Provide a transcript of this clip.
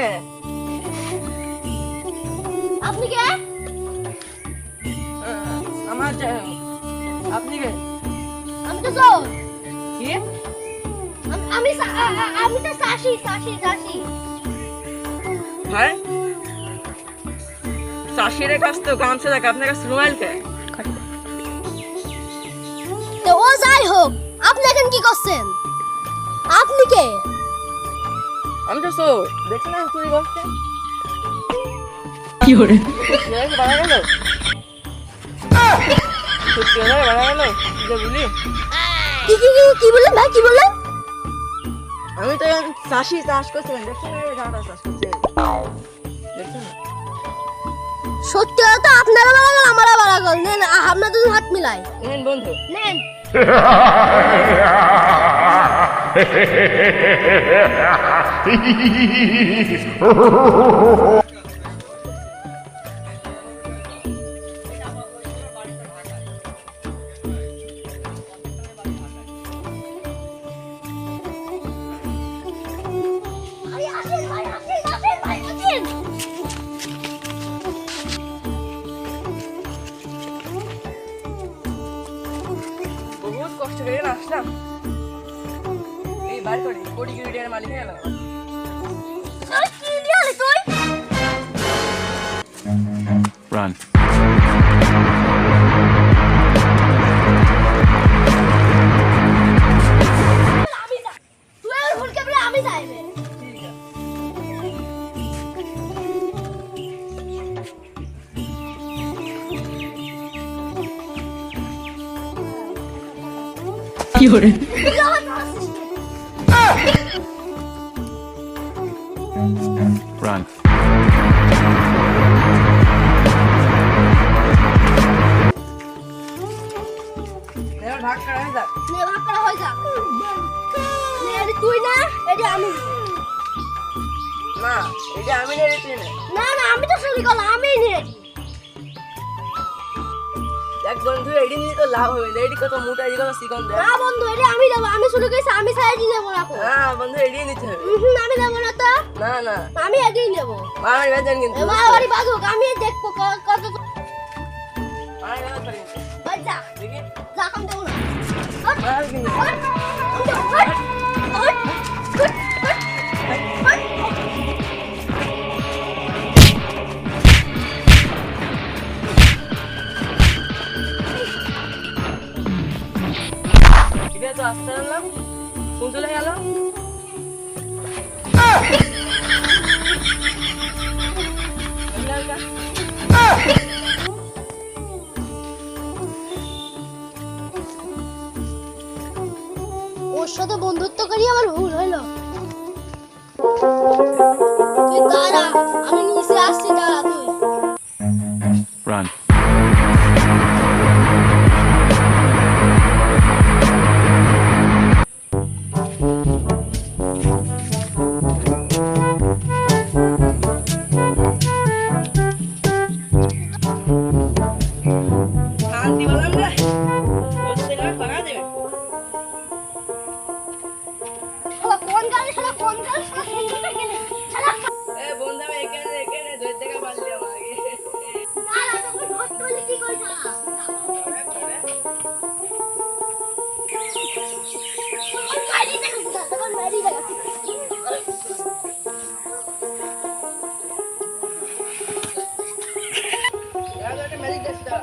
আপনি আপনি কে? আমার আপনি কে? আমি তো চোর কি? আমি আমি তো শাসি শাসি শাসি ভাই? চাষির কাছ তো গামছা দেখ আপনার কাছে রুমাইল কে? তো ও যাই হোক আপনি এখন কি করছেন? আপনি কে? আমি তো সো দেখছি না চুরি করছে। কি hore কি বাড়া গেল? সত্যি কথা বাড়া গেল? যে বলি? কি কি কি কি বললেন ভাই? কি বললেন আমি তো এখন চাষি চাষ করছিলাম দেখছি না গাঁটা চাষ করছে? দেখছ না? সত্যি আপনারা বাড়া গেল আমারা বাড়া গেল। নেন আপনার দুজন হাত মিলাই। নেন বন্ধু। নেন। ভাই আসেন আসেন ভাই আসেন বহুত কষ্ট করে আসলাম বাড়ি করে কোটি কোটি টাকার মালিক হয়ে Run. আমি Run. নে তুই এটি আমি। না এটা আমি নিয়ে তুই না। না না আমি তো করলাম আমি দেখ বন্ধু এডি নিয়ে তো লাভ হবে না এডি কত মোটা এডি কত দেখ না বন্ধু এটি আমি দেবো আমি শুরু করেছি আমি সাইড নেব না এখন হ্যাঁ বন্ধু এডি নিতে হবে উহুম, আমি দেবো না তো না না আমি এটি নেব আমার বেতন কিন্তু এবার বাড়ি বাজুক আমি দেখব ক- কত আমার বেতন করে কিন্তু। ওই যা দেখি যা আমি দেবো না হট, আমার কিন্তু হট, আমি দেবো, hot, hot, hot, hot, hot. এটা তো আসতে আনলাম কোন চলে গেল। ওর সাথে বন্ধুত্ব করি আমার ভুল হলো। Maligas daw.